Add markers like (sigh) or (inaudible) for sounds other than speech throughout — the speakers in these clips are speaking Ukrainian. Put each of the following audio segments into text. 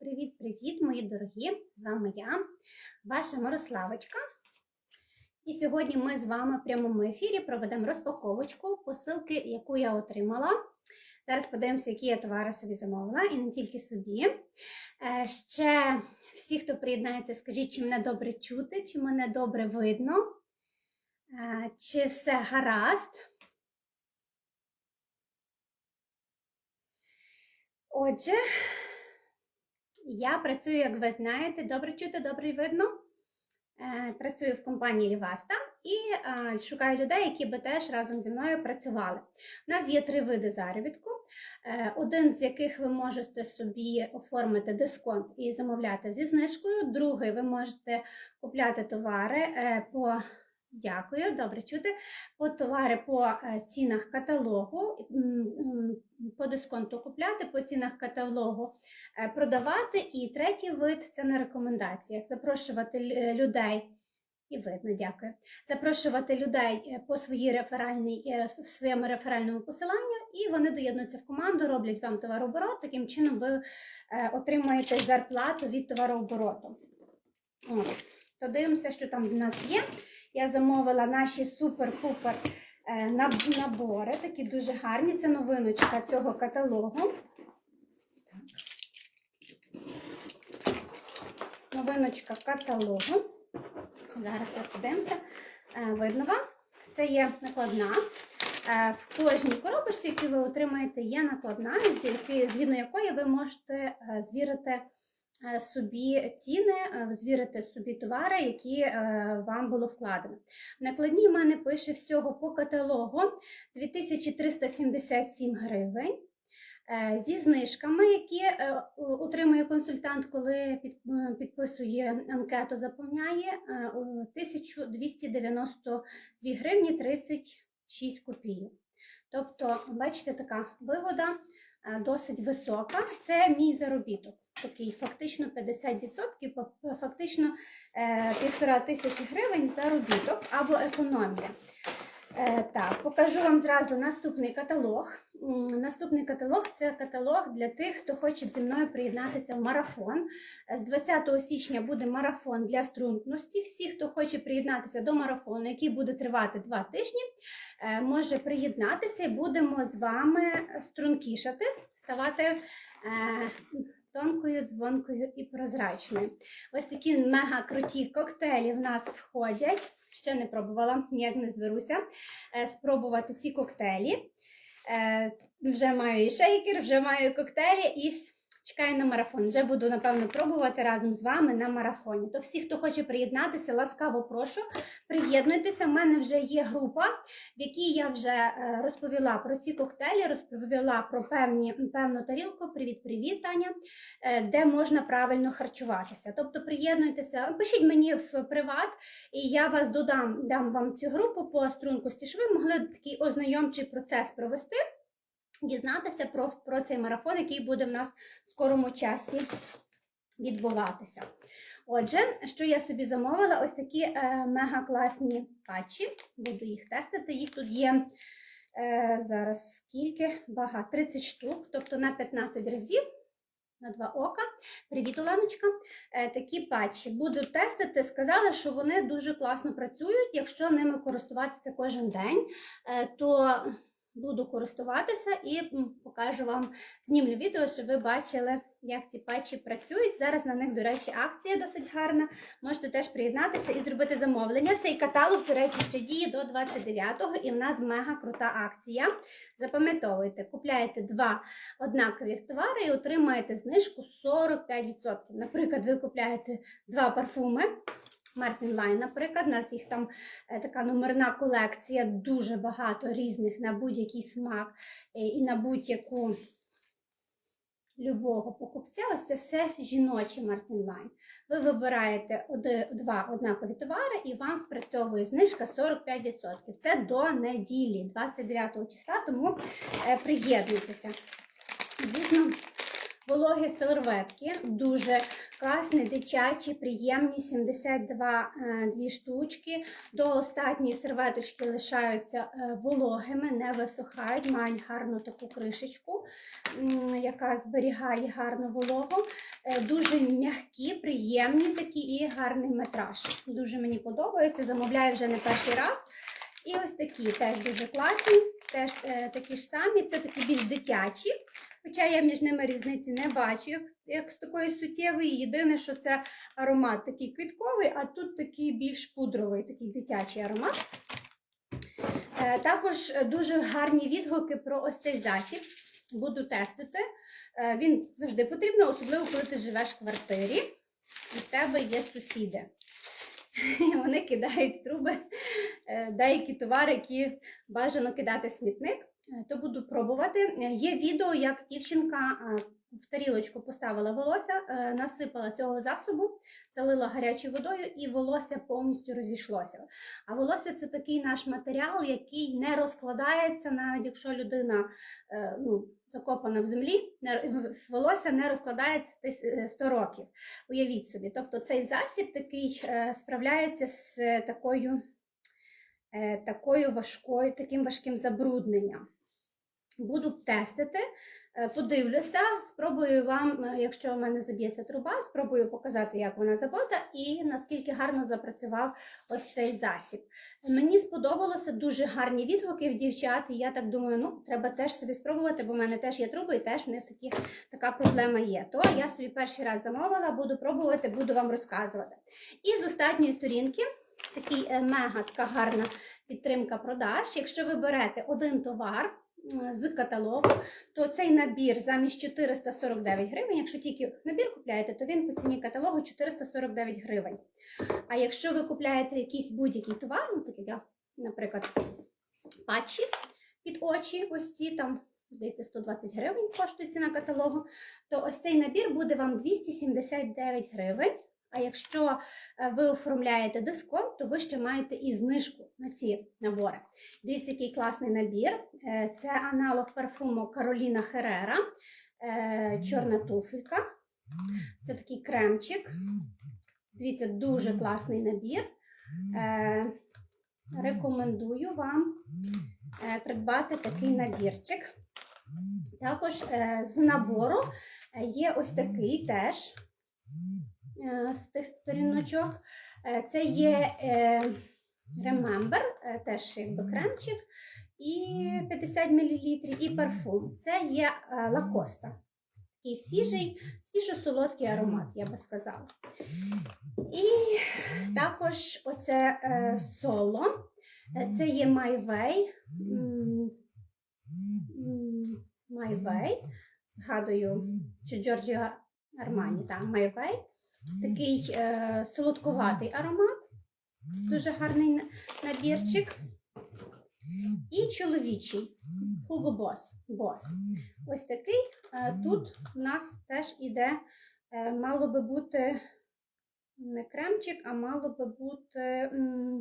Привіт-привіт, мої дорогі! З вами я, ваша Мирославочка. І сьогодні ми з вами в прямому ефірі проведемо розпаковочку посилки, яку я отримала. Зараз подивимося, які я товари собі замовила, і не тільки собі. Е, Ще всі, хто приєднається, скажіть, чи мене добре чути, чи мене добре видно, Е, чи все гаразд. Отже, я працюю, як ви знаєте, добре чути, добре видно. Е, Працюю в компанії Ліваста і е, шукаю людей, які би теж разом зі мною працювали. У нас є три види заробітку, е, один з яких ви можете собі оформити дисконт і замовляти зі знижкою. Другий ви можете купляти товари по Дякую, добре чути. По товари по е, цінах каталогу, по дисконту купляти, по цінах каталогу е, продавати. І третій вид це на рекомендаціях. Запрошувати е, людей. І видно, дякую. Запрошувати людей по своїй реферальній, своєму реферальному посиланню, і вони доєднуються в команду, роблять вам товарооборот. Таким чином ви е, отримаєте зарплату від товарообороту. От. То дивимося, що там в нас є. Я замовила наші супер-пупер е, набори, такі дуже гарні. Це новиночка цього каталогу. Новиночка каталогу. Зараз подивимося. Е, Видно вам. Це є накладна. Е, В кожній коробочці, яку ви отримаєте, є накладна, згідно якої ви можете звірити собі ціни, е, звірити собі товари, які е, вам було вкладено. В накладній в мене пише всього по каталогу 2377 гривень. Е, Зі знижками, які е, отримує консультант, коли е, підписує анкету, заповняє е, у 1292 гривні 36 копійок. Тобто, бачите, така вигода е, досить висока. Це мій заробіток. Такий фактично 50%, фактично е, півтора тисячі гривень заробіток або економія. Е, Так, покажу вам зразу наступний каталог. Наступний каталог це каталог для тих, хто хоче зі мною приєднатися в марафон. Е, З 20 січня буде марафон для стрункності. Всі, хто хоче приєднатися до марафону, який буде тривати два тижні, е, може приєднатися і будемо з вами стрункішати, ставати е, тонкою, дзвонкою і прозрачною. Ось такі мега круті коктейлі в нас входять. Ще не пробувала, ніяк не зберуся спробувати ці коктейлі. Е, Вже маю і шейкер, вже маю коктейлі і чекаю на марафон. Вже буду, напевно, пробувати разом з вами на марафоні. То всі, хто хоче приєднатися, ласкаво прошу, приєднуйтеся. У мене вже є група, в якій я вже е, розповіла про ці коктейлі, розповіла про певні, певну тарілку. Привіт-привіт, Таня, е, де можна правильно харчуватися. Тобто приєднуйтеся, пишіть мені в приват, і я вас додам, дам вам цю групу по стрункості, щоб ви могли такий ознайомчий процес провести, дізнатися про, про цей марафон, який буде в нас в скорому часі відбуватися. Отже, що я собі замовила? Ось такі е, мега класні патчі. Буду їх тестити. Їх тут є е, зараз скільки? Багато 30 штук, тобто на 15 разів. На два ока. Привіт, Оленочка. Е, такі патчі. Буду тестити. Сказали, що вони дуже класно працюють. Якщо ними користуватися кожен день, е, то буду користуватися і покажу вам, знімлю відео, щоб ви бачили, як ці патчі працюють. Зараз на них, до речі, акція досить гарна. Можете теж приєднатися і зробити замовлення. Цей каталог, до речі, ще діє до 29-го, і в нас мега крута акція. Запам'ятовуйте, купляєте два однакові товари і отримаєте знижку 45%. Наприклад, ви купляєте два парфуми. Мартін Лайн, наприклад, у нас їх там е, така номерна колекція, дуже багато різних на будь-який смак е, і на будь-яку любого покупця. Ось це все жіночі Мартін Лайн. Ви вибираєте два однакові товари і вам спрацьовує знижка 45%. Це до неділі, 29 числа, тому е, приєднуйтеся. Звісно, Вологі серветки, дуже класні, дитячі, приємні, 72 е, дві штучки. До останньої серветочки лишаються е, вологими, не висухають, мають гарну таку кришечку, яка зберігає гарну вологу. Е, Дуже м'які, приємні такі і гарний метраж. Дуже мені подобається, замовляю вже не перший раз. І ось такі теж дуже класні, теж е, такі ж самі, це такі більш дитячі. Хоча я між ними різниці не бачу, як, як з такої суттєвої. Єдине, що це аромат такий квітковий, а тут такий більш пудровий, такий дитячий аромат. Е, також дуже гарні відгуки про ось цей засіб. Буду тестити. Е, він завжди потрібно, особливо коли ти живеш в квартирі і в тебе є сусіди. (laughs) Вони кидають труби деякі товари, які бажано кидати смітник. Е, То буду пробувати. Е, Є відео, як дівчинка е, в тарілочку поставила волосся, е, насипала цього засобу, залила гарячою водою, і волосся повністю розійшлося. А волосся це такий наш матеріал, який не розкладається, навіть якщо людина е, ну, закопана в землі, волосся не розкладається тис- е, 100 років. Уявіть собі. Тобто цей засіб такий е, справляється з е, такою, е, такою важкою, таким важким забрудненням. Буду тестити, е, подивлюся, спробую вам, е, якщо в мене заб'ється труба, спробую показати, як вона забота і наскільки гарно запрацював ось цей засіб. Мені сподобалося дуже гарні відгуки в дівчат, і я так думаю, ну треба теж собі спробувати, бо в мене теж є труби, і теж в них такі, така проблема є. То я собі перший раз замовила, буду пробувати, буду вам розказувати. І з останньої сторінки такий е, мега така гарна підтримка продаж. Якщо ви берете один товар з каталогу, то цей набір замість 449 гривень. Якщо тільки набір купляєте, то він по ціні каталогу 449 гривень. А якщо ви купляєте якийсь будь-який товар, ну так як наприклад, патчі під очі, ось ці там. Здається, 120 гривень коштує ціна каталогу, то ось цей набір буде вам 279 гривень. А якщо е, ви оформляєте дисконт, то ви ще маєте і знижку на ці набори. Дивіться, який класний набір. Е, Це аналог парфуму Кароліна Херера, е, чорна туфелька. Це такий кремчик. Дивіться, дуже класний набір. Рекомендую вам придбати такий набірчик. Також з набору є ось такий теж з тих сторіночок. Е, Це є е, Remember, е, теж якби кремчик, і 50 мл, і парфум. Це є е, лакоста. Такий свіжий, свіжо-солодкий аромат, я би сказала. І також оце е, соло. Е, Це є My Way. My. Згадую, що Giorgio Армані, так, My Way. Такий е, солодкуватий аромат, дуже гарний набірчик. І чоловічий Hugo Boss. Boss. Ось такий. Е, Тут у нас теж іде, е, мало би бути не кремчик, а мало би бути, м,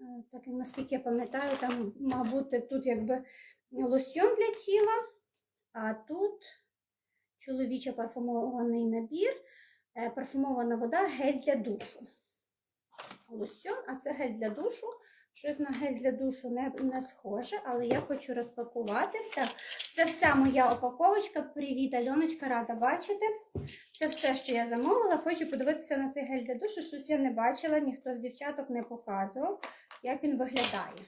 е, так наскільки я пам'ятаю, там мав бути тут якби лосьйон для тіла, а тут чоловічий парфумований набір, парфумована вода, гель для душу. Лосьйон, а це гель для душу. Щось на гель для душу не, не схоже, але я хочу розпакувати. Так, це вся моя упаковочка. Привіт, Альоночка, рада бачити. Це все, що я замовила. Хочу подивитися на цей гель для душу. Щось я не бачила, ніхто з дівчаток не показував, як він виглядає.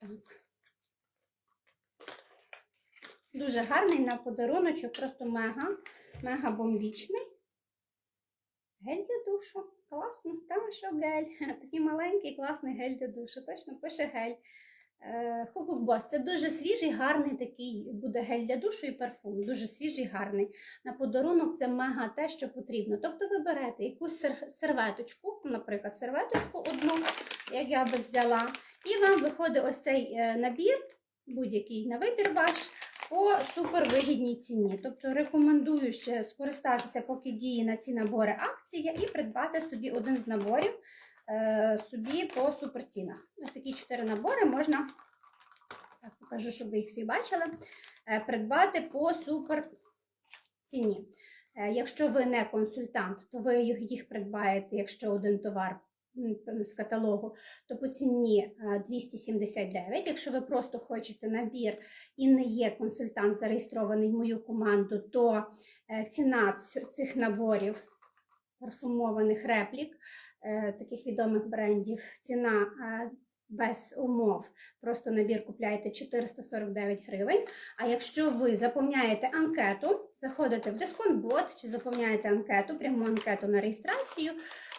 Так. Дуже гарний на подаруночок, просто мега, мега бомбічний. Гель для душу. Класно, там що гель. (laughs) Такий маленький, класний гель для душу. Точно пише гель. Хукук Бос. Це дуже свіжий, гарний такий буде гель для душу і парфум. Дуже свіжий, гарний. На подарунок це мега те, що потрібно. Тобто ви берете якусь серветочку, наприклад, серветочку одну, як я би взяла, і вам виходить ось цей е, набір, будь-який на вибір ваш, по супервигідній ціні. Тобто рекомендую ще скористатися, поки діє на ці набори акція, і придбати собі один з наборів е, собі по суперцінах. Ось такі чотири набори можна так, покажу, щоб ви їх всі бачили. Е, Придбати по супер ціні. Е, Якщо ви не консультант, то ви їх придбаєте, якщо один товар з каталогу, то по ціні е, 279. Якщо ви просто хочете набір і не є консультант зареєстрований в мою команду, то е, ціна цих наборів парфумованих реплік, е, таких відомих брендів, ціна без умов. Просто набір купляєте 449 гривень. А якщо ви заповняєте анкету, заходите в дисконтбот чи заповняєте анкету, пряму анкету на реєстрацію,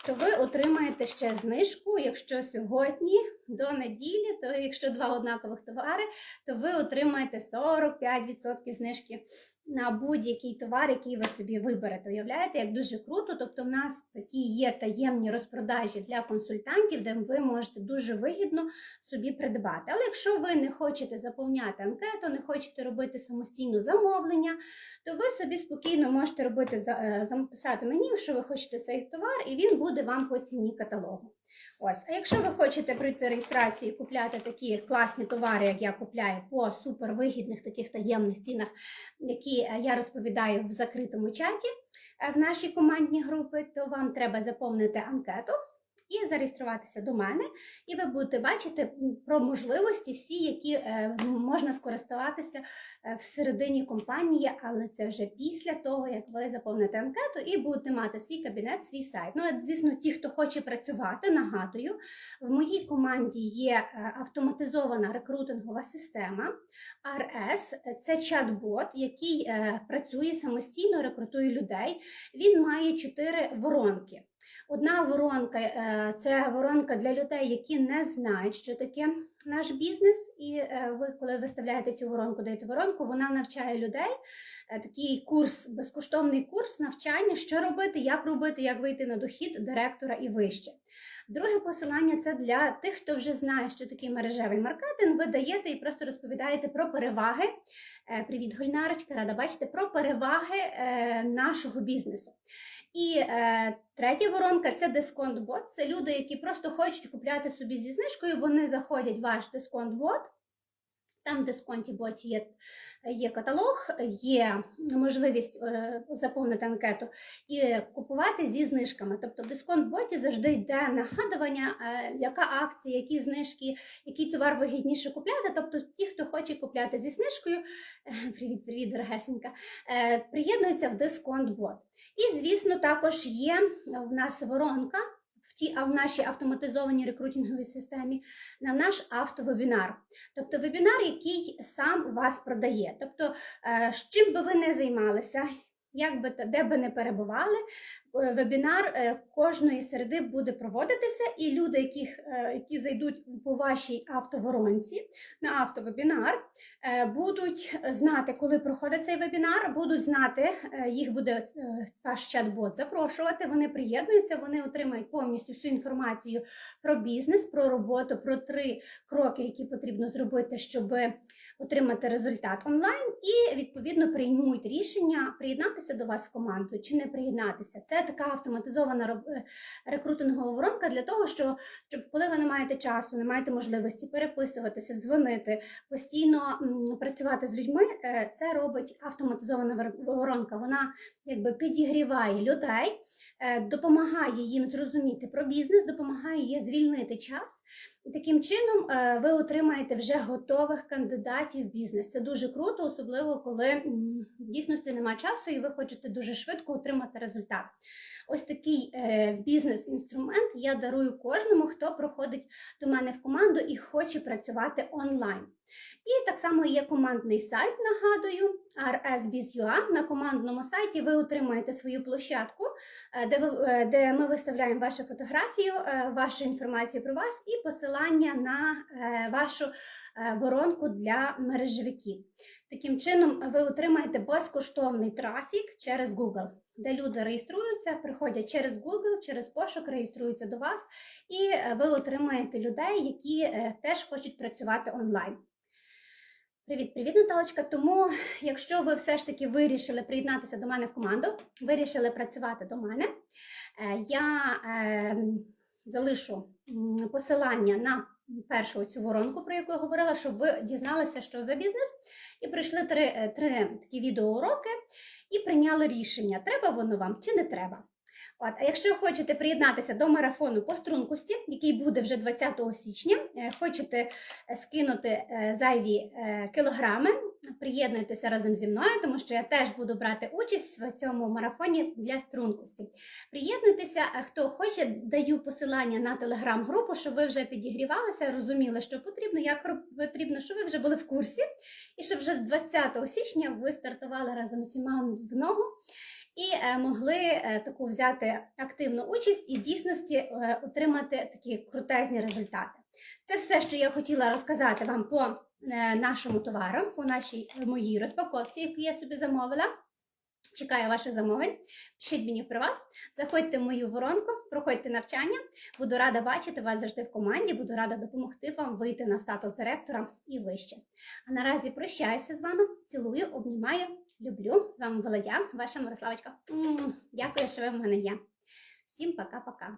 то ви отримаєте ще знижку. Якщо сьогодні до неділі, то якщо два однакових товари, то ви отримаєте 45% знижки на будь-який товар, який ви собі виберете. Уявляєте, як дуже круто. Тобто, в нас такі є таємні розпродажі для консультантів, де ви можете дуже вигідно собі придбати. Але якщо ви не хочете заповняти анкету, не хочете робити самостійно замовлення, то ви собі спокійно можете робити е, записати мені, що ви хочете цей товар, і він буде вам по ціні каталогу. Ось, а якщо ви хочете пройти реєстрацію і купляти такі класні товари, як я купляю, по супервигідних таких таємних цінах, які е, я розповідаю в закритому чаті е, в нашій командній групи, то вам треба заповнити анкету. І зареєструватися до мене, і ви будете бачити про можливості всі, які е, можна скористуватися е, всередині компанії, але це вже після того, як ви заповните анкету і будете мати свій кабінет, свій сайт. Ну, звісно, ті, хто хоче працювати, нагадую, в моїй команді є е, автоматизована рекрутингова система RS. Це чат-бот, який працює самостійно, рекрутує людей. Він має чотири воронки. Одна воронка це воронка для людей, які не знають, що таке наш бізнес. І е, ви, коли виставляєте цю воронку, даєте воронку, вона навчає людей. Е, Такий курс, безкоштовний курс навчання, що робити, як робити, як вийти на дохід директора і вище. Друге посилання це для тих, хто вже знає, що таке мережевий маркетинг. Ви даєте і просто розповідаєте про переваги. Е, Привіт, Гульнарочка, рада бачити про переваги е, нашого бізнесу. І е, третя воронка це дисконт-бот. Це люди, які просто хочуть купляти собі зі знижкою. Вони заходять в ваш дисконт-бот. Там в дисконті боті є, є каталог, є можливість е, заповнити анкету і купувати зі знижками. Тобто в дисконт-боті завжди йде нагадування, е, яка акція, які знижки, який товар вигідніше купляти. Тобто ті, хто хоче купляти зі знижкою, е, привіт, привіт, дорогесенька, е, приєднуються в дисконт-бот. І, звісно, також є в нас воронка в тій в нашій автоматизованій рекрутинговій системі на наш автовебінар. Тобто вебінар, який сам вас продає. Тобто, е, чим би ви не займалися, як би де би не перебували, е, вебінар е, кожної середи буде проводитися, і люди, яких, е, які зайдуть по вашій автоворонці на автовебінар, будуть знати, коли проходить цей вебінар, будуть знати, їх буде ваш чат-бот запрошувати. Вони приєднуються, вони отримають повністю всю інформацію про бізнес, про роботу, про три кроки, які потрібно зробити, щоб отримати результат онлайн, і відповідно приймуть рішення приєднатися до вас в команду чи не приєднатися. Це така автоматизована е, рекрутингова воронка для того, що щоб коли ви не маєте часу, не маєте можливості переписуватися, дзвонити, постійно працювати з людьми, е, це робить автоматизована вор- воронка. Вона якби підігріває людей, е, допомагає їм зрозуміти про бізнес, допомагає їм звільнити час. Таким чином е, ви отримаєте вже готових кандидатів в бізнес. Це дуже круто, особливо коли в дійсності немає часу і ви хочете дуже швидко отримати результат. Ось такий е, бізнес-інструмент я дарую кожному, хто проходить до мене в команду і хоче працювати онлайн. І так само є командний сайт, нагадую, RSBiz.ua. На командному сайті ви отримаєте свою площадку, е, де, ви, е, де ми виставляємо вашу фотографію, вашу інформацію про вас і посилання на вашу воронку для мережевиків. Таким чином, ви отримаєте безкоштовний трафік через Google, де люди реєструються, приходять через Google, через пошук, реєструються до вас, і е, ви отримаєте людей, які е, теж хочуть працювати онлайн. Привіт, привіт, Наталочка. Тому, якщо ви все ж таки вирішили приєднатися до мене в команду, вирішили працювати до мене, е, я е, залишу посилання на першу цю воронку, про яку я говорила, щоб ви дізналися, що за бізнес, і пройшли три, три такі відеоуроки і прийняли рішення, треба воно вам чи не треба. От, а якщо хочете приєднатися до марафону по стрункості, який буде вже 20 січня, е, хочете е, скинути е, зайві кілограми, приєднуйтеся разом зі мною, тому що я теж буду брати участь в цьому марафоні для стрункості. Приєднуйтеся, хто хоче, даю посилання на телеграм-групу, щоб ви вже підігрівалися, розуміли, що потрібно, як потрібно, щоб ви вже були в курсі, і щоб вже 20 січня ви стартували разом з усіма в ногу і е, могли е, таку взяти активну участь і в дійсності е, отримати такі крутезні результати. Це все, що я хотіла розказати вам по е, нашому товару, по нашій е, моїй розпаковці, яку я собі замовила. Чекаю ваших замовлень. Пишіть мені в приват, заходьте в мою воронку, проходьте навчання. Буду рада бачити вас завжди в команді. Буду рада допомогти вам вийти на статус директора і вище. А наразі прощаюся з вами. Цілую, обнімаю, люблю. З вами була я, ваша Мирославочка. Дякую, що ви в мене є. Всім пока-пока.